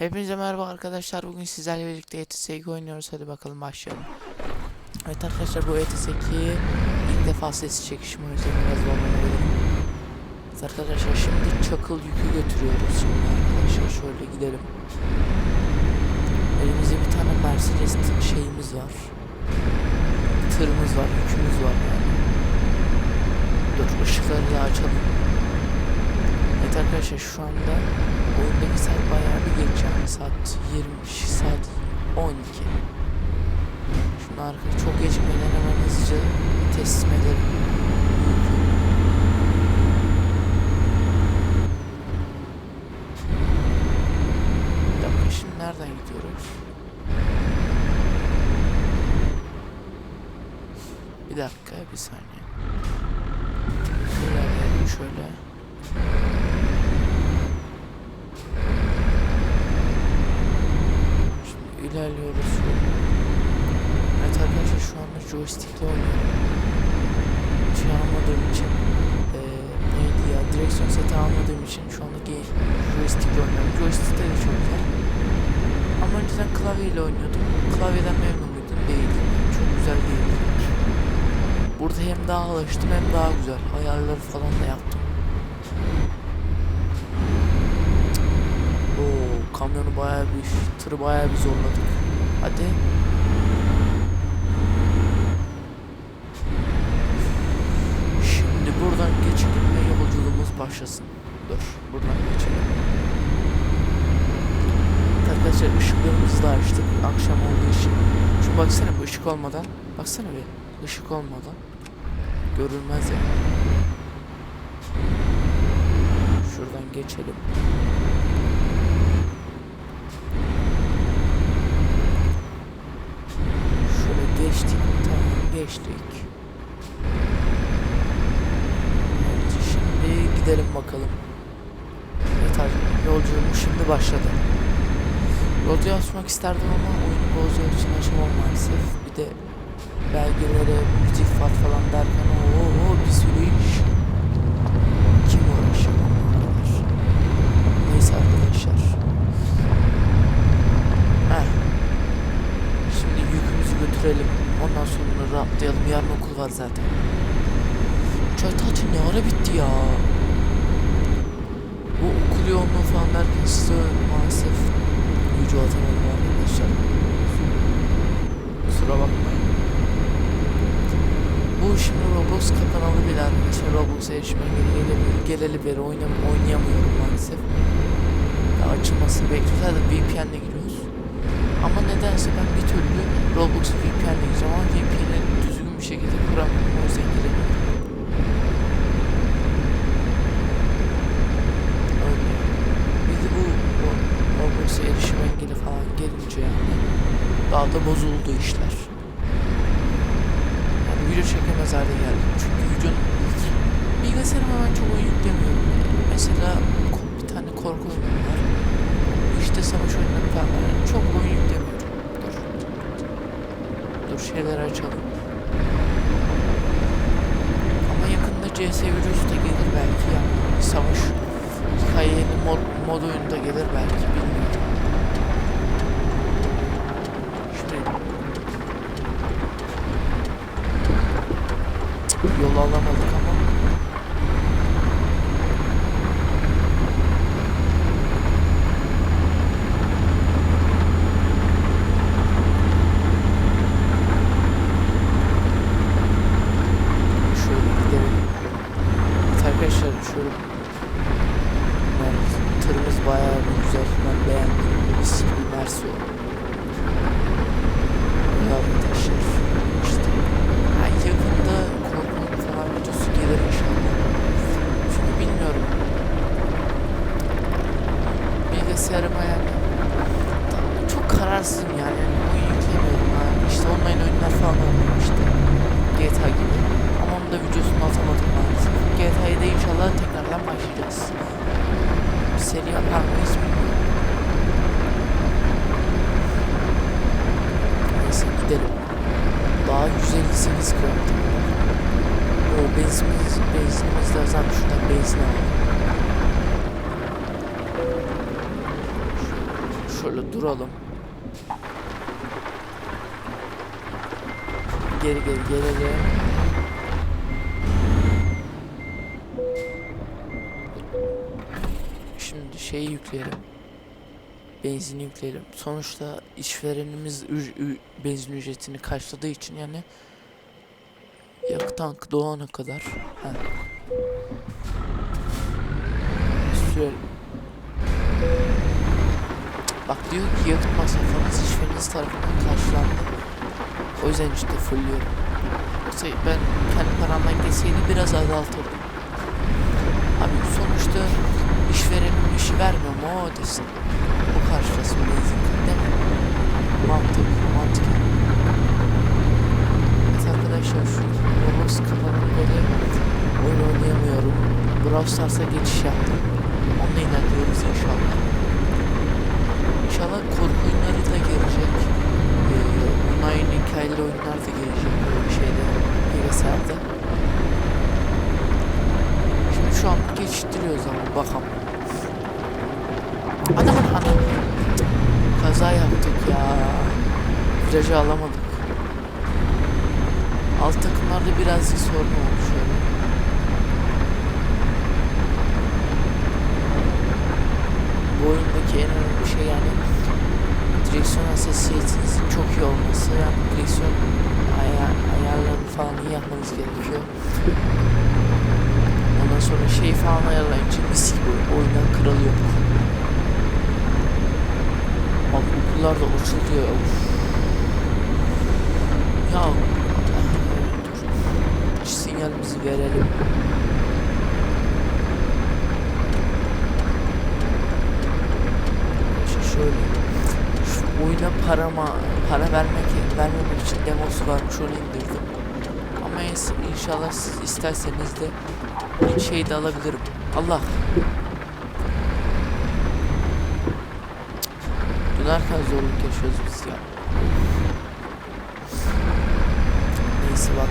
Hepinize merhaba arkadaşlar. Bugün sizlerle birlikte ETS2 oynuyoruz. Hadi bakalım başlayalım. Evet arkadaşlar bu ETS2'yi ilk defa sesi çekişim o yüzden biraz zorlanabilirim. Evet arkadaşlar şimdi çakıl yükü götürüyoruz. Şimdi arkadaşlar şöyle gidelim. Elimizde bir tane Mercedes şeyimiz var. Tırımız var, yükümüz var. Dur ışıkları da açalım. Evet arkadaşlar şu anda oyundaki saat bayağı bir geç yani saat 20 saat 12 Şunu arkaya çok geçmeden hemen hızlıca teslim edelim Bir dakika şimdi nereden gidiyoruz? Bir dakika bir saniye İlerleyelim şöyle Şimdi ilerliyoruz. Evet arkadaşlar joystickle oynuyorum. Şey almadığım için eee neydi ya direksiyon seti almadığım için şu anda joystickle oynuyorum. Joystick de çok güzel. Ama önceden klavyeyle oynuyordum. Klavyeden memnun muydum? Değildim. Çok güzel değildi. Burada hem daha alıştım hem daha güzel. Ayarları falan da yaptım. Oo, kamyonu bayağı bir, tırı bayağı bir zorladık. Hadi. Şimdi buradan geçelim ve yolculuğumuz başlasın. Dur, buradan geçelim. Arkadaşlar ışıklarımızı da açtık akşam olduğu için. Şu baksana bu ışık olmadan, baksana bir ışık olmadan görülmez ya. Şuradan geçelim. Şöyle geçtik. Tamam geçtik. Evet, şimdi gidelim bakalım. Evet abi yolculuğumuz şimdi başladı. Yolcuya açmak isterdim ama oyunu bozuyor için açamam maalesef. Bir de belgelere, müzik fat falan derken ooo bir sürü iş. Kim uğraşıyor bunlarla? Neyse arkadaşlar. Heh. Şimdi yükümüzü götürelim. Ondan sonra rahatlayalım. Yarın okul var zaten. Çay tatili ne ara bitti ya? Bu okul yoğunluğu falan derken size maalesef gücü atamadım arkadaşlar. Kusura bakmayın. Bu şimdi Roblox kanalı bile arkadaşlar Roblox'a erişime geleli, geleli beri oynam oynayamıyorum maalesef. Ya açılmasını bekliyoruz. Hadi VPN'le giriyoruz. Ama nedense ben bir türlü Roblox'a VPN'le gireceğim ama VPN'i düzgün bir şekilde kuramıyorum. O yüzden giremiyorum. Öyle. Bir de bu Ro- Roblox'a erişim engeli falan gelince yani daha da bozuldu işler. Yani video çekemez hale geldim. Çünkü videonun bilgisayarıma ben çok oyun yüklemiyorum. Mesela bir tane korku oyunu var. İşte savaş oyunları falan. Yani çok oyun yüklemiyorum. Dur. Dur şeyleri açalım. Ama yakında CS virüsü de gelir belki ya. Savaş hikayeli mod, mod oyunu da gelir belki bilmiyorum. Yol alamadık ama. Şöyle gidelim. Evet arkadaşlar şöyle yani tırımız bayağı bir güzel. Ben beğendim. Mis gibi Mersi oldu. Evet arkadaşlar. İşte. Yani yakında korkunç falan videosu gelir inşallah. Çünkü bilmiyorum. Bilgisayarıma yani çok kararsızım yani. yani oyun yükleyemiyorum ha. İşte online oyunlar falan oynuyorum işte. GTA gibi. Ama onun da videosunu atamadım maalesef. GTA'yı da inşallah tekrardan başlayacağız. Bir seri yapar mıyız bilmiyorum. Neyse gidelim. Daha 158 kilometre. O de azalmış. Şuradan benzin alalım. Şöyle duralım. Geri geri gelelim. Şimdi şeyi yükleyelim. Benzini yükleyelim. Sonuçta işverenimiz benzin ücretini karşıladığı için yani yakıt tankı dolana kadar. Sürelim. Bak diyor ki yakıt masrafınız işvereniniz tarafından karşılandı. O yüzden işte fullüyorum. Yoksa ben kendi paramdan geçseydi biraz azaltırdım. Abi sonuçta işverenin işi vermiyor mu o ödesin. O karşılasın benzin? Mantık, mantık. Arkadaşlar Roblox kapalı böyle oyun oynayamıyorum. Brawl Stars'a geçiş yaptım. Onunla ilerliyoruz inşallah. İnşallah korku oyunları da gelecek. Ee, online hikayeli oyunlar da gelecek böyle şeyde. PSR'de. Şimdi şu an geçiştiriyoruz ama bakalım. Adamın hanım. Kaza yaptık ya. Virajı alamadık. Birazcık sorun olmuş öyle. Bu oyundaki en önemli şey yani direksiyon hassasiyetinizin çok iyi olması. Yani direksiyon ayarlarını falan iyi yapmanız gerekiyor. Ondan sonra şey falan ayarlayınca mis gibi oyundan kırılıyor. Bak okullar da uçuluyor. Of. Ya sinyalimizi verelim. İşte şöyle. Şu oyuna parama, para vermek vermemek için demosu varmış onu indirdim. Ama inşallah siz isterseniz de bir şey de alabilirim. Allah. Dönerken zorluk yaşıyoruz biz ya. Neyse bak.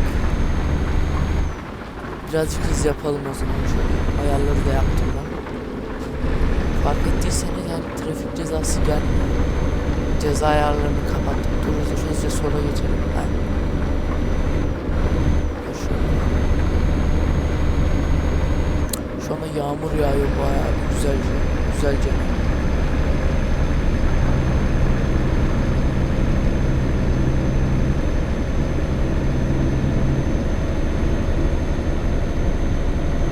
Birazcık hız yapalım o zaman şöyle. Ayarları da yaptım ben. Fark ettiyseniz yani trafik cezası gelmiyor. Ceza ayarlarını kapattım. Dur dur hızlıca sola geçelim. Şöyle. Şu anda yağmur yağıyor bayağı güzelce. Güzelce.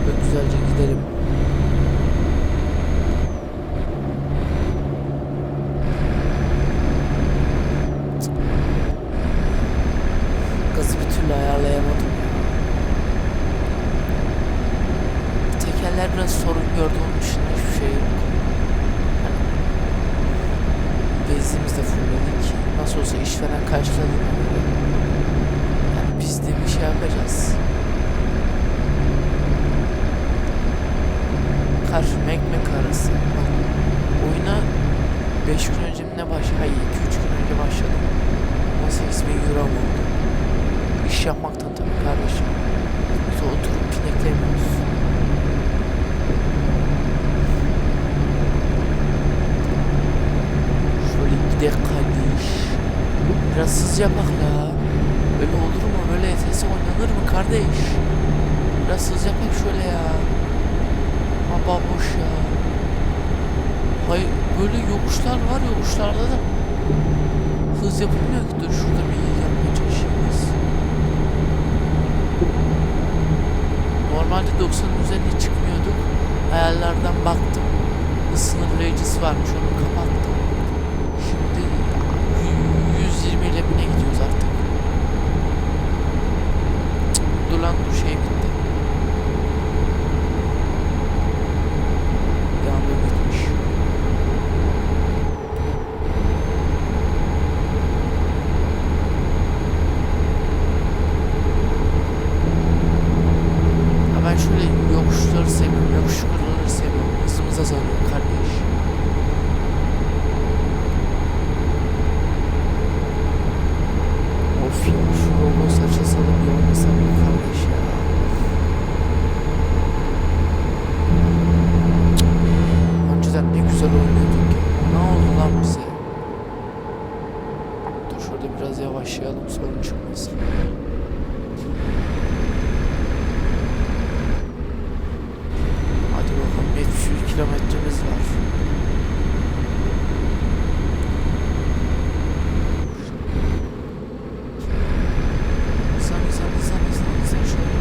Ve güzelce gidelim. Gazı bir türlü ayarlayamadım ya. Tekerler biraz sorun gördü onun dışında hiçbir şey yok. Yani Bezimiz de fullledik. Nasıl olsa işveren karşıladı. Yani biz de bir şey yapacağız. Karşıma ekmek arası. Bak, oyuna 5 gün önce ne başladı? Hayır 2-3 gün önce başladım. 18 bin euro oldu. İş yapmaktan tabii kardeşim. Yoksa oturup pineklemiyoruz. Şöyle gidelim kardeş. Biraz hız yapak la. Öyle olur mu? Böyle ETS oynanır mı kardeş? Biraz hız yapak şöyle ya. Baba boş ya. Hayır böyle yokuşlar var yokuşlarda da hız yapılmıyor ki. Dur şurada bir yapmaya çalışıyoruz. Normalde 90'ın üzerine çıkmıyorduk. Ayarlardan baktım. Hız sınırlayıcısı varmış onu kapattım. Şimdi 120 ile bine gidiyoruz artık. Cık, Dur lan dur şey bitti. Yağmur bitmiş. Ya ben şöyle yokuşları seviyorum, yokuş yukarıları seviyorum. Hızımız azalıyor kardeş. Ya şu Roblox açılsa da bir oynasam. yavaşlayalım sorun çıkmasın. Hadi bakalım 73 kilometremiz var. Hızlan hızlan hızlan hızlan hızlan şöyle.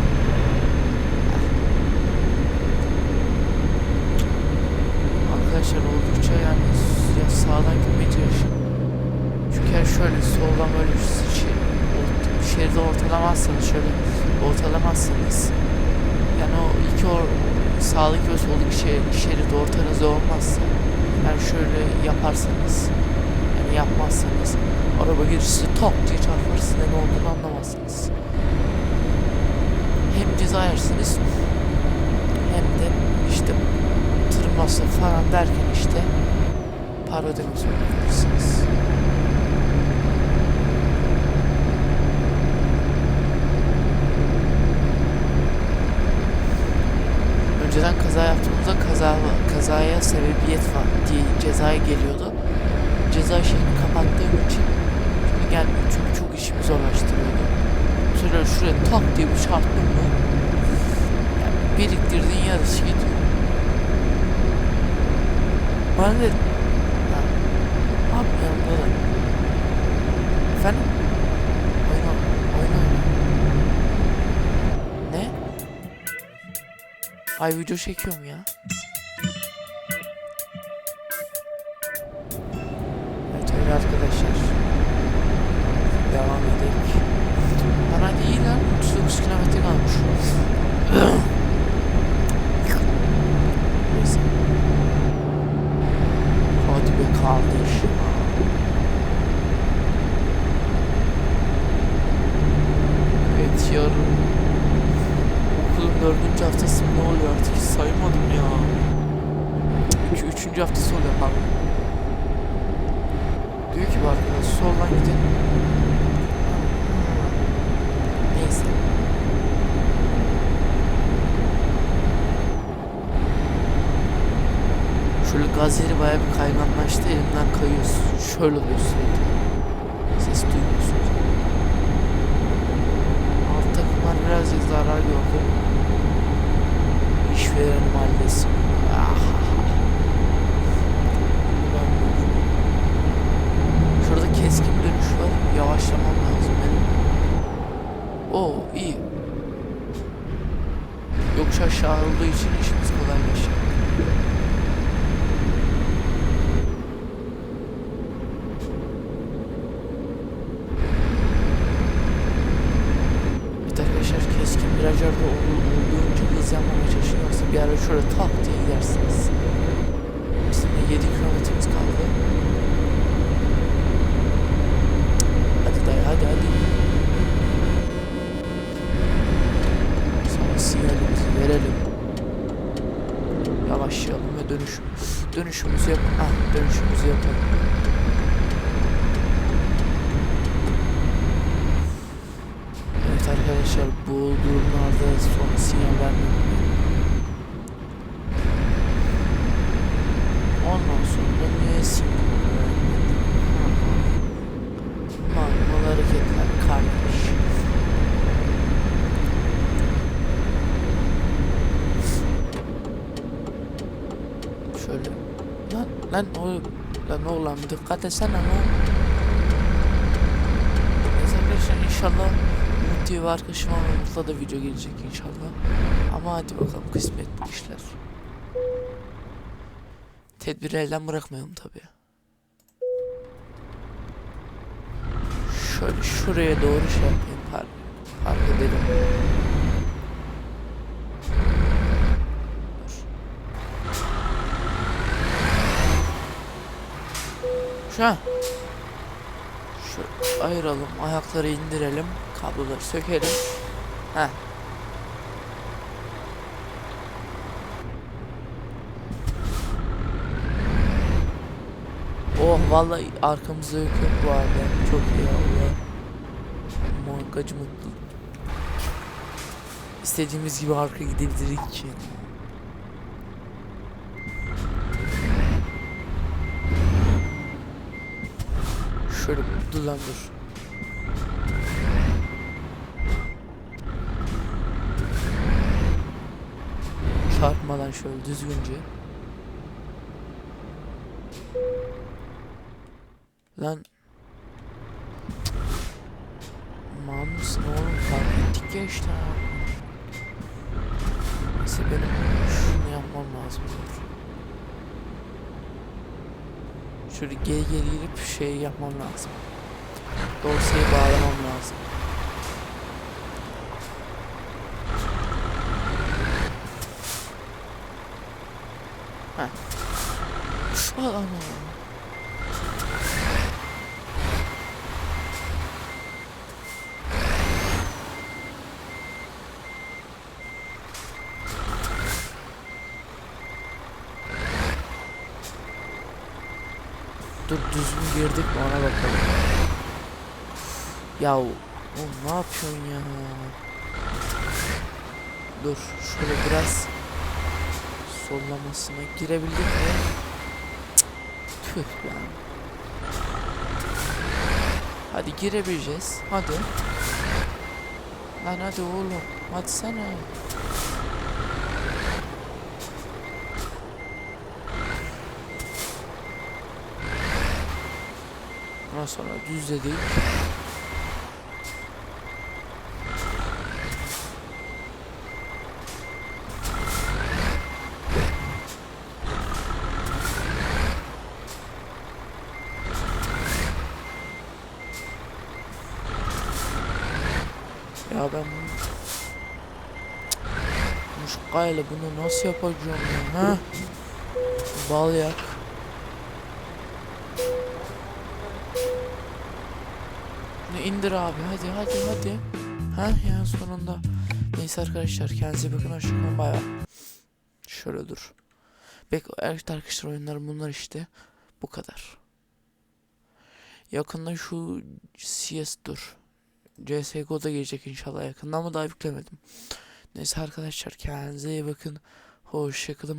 Arkadaşlar oldukça yani s- ya sağdan gitmeye çalışın. Çünkü eğer şöyle soldan böyle bir şey, ort- şeridi ortalamazsanız şöyle ortalamazsanız yani o iki or sağdaki ve soldaki şey, şerit ortanızda olmazsa yani şöyle yaparsanız yani yapmazsanız gerisi tok diye çarpar size ne olduğunu anlamazsınız. Hem ceza hem de işte tır masrafı falan derken işte para ödemek zorunda. Önceden kaza yaptığımızda kaza, kazaya sebebiyet var diye cezaya geliyordu. Ceza şeyini kapattığım için şimdi gelmiyor çünkü çok işimi zorlaştırıyordu. Şöyle şuraya tak diye bir çarptım mı yani biriktirdiğin yarısı gidiyor. Bana dedim. Ha. Abi yanımda da. Efendim? Oyna, oyna, oyna. Ne? Ay video çekiyorum ya. Kardeşim. Evet yarın okulun dördüncü haftası ne oluyor artık hiç saymadım ya. İki, üçüncü haftası oluyor pardon. Diyor ki bu arkadaş soldan gidin. Neyse. Şöyle gaz yeri bayağı bir kayganlaştı elimden kayıyor. Şöyle oluyor sürekli. Ses duymuyorsunuz. Alt takımlar birazcık zarar gördü. İşveren mahallesi. Ah. Ulan bu- Şurada keskin dönüş var. Yavaşlamam lazım benim. Oo iyi. Yokuş aşağı olduğu için işimiz kolaylaşacak. Evet arkadaşlar keskin virajlarda ol- olduğunca hız yapmamaya çalışın yoksa bir ara şöyle tak diye gidersiniz. Bizim de 7 kilometremiz kaldı. Hadi dayı hadi hadi. Sonra sinyalimizi verelim. Yavaşlayalım ve dönüş dönüşümüzü yap. Ah dönüşümüzü yapalım. Evet arkadaşlar bu durumlarda sonra sinyal vermeyi Ondan sonra niye sinyal vermedin? Manuel hareketler kardeş. Şöyle. Lan lan o lan oğlan dikkat etsene lan. Neyse inşallah TV arkadaşım Umut'la da video gelecek inşallah. Ama hadi bakalım kısmet bu işler. Tedbiri elden bırakmayalım tabi. Şöyle şuraya doğru şey yapayım park, park edelim. Şu an. Şu ayıralım, ayakları indirelim, kabloları sökelim. Heh. Oh vallahi arkamızda yok bu arada. Çok iyi Allah. Muhakkacı mutlu. İstediğimiz gibi arka gidebilirdik ki. Şöyle dur lan dur. Çarpmadan şöyle düzgünce. Lan Mal mısın oğlum fark ettik ya işte. Neyse benim şunu yapmam lazım. Şöyle geri geri girip şey yapmam lazım. Dosyayı bağlamam lazım. Heh. Al. Dur düzgün girdik mi ona bakalım. Ya oğlum ne yapıyorsun ya? Dur şöyle biraz sollamasına girebildik mi? Tüh lan. Hadi girebileceğiz. Hadi. Lan hadi oğlum. Hadi sana. Ondan sonra düzledik. Ya ben bunu... Muşkayla bunu nasıl yapacağım ya ha? Bal yak. Ne indir abi hadi hadi hadi. Ha ya sonunda. Neyse arkadaşlar kendinize bakın hoşçakalın bay bay. Şöyle dur. Bek arkadaşlar oyunlar bunlar işte. Bu kadar. Yakında şu CS dur. CSGO'da gelecek inşallah yakında ama daha yüklemedim. Neyse arkadaşlar kendinize iyi bakın. Hoşçakalın.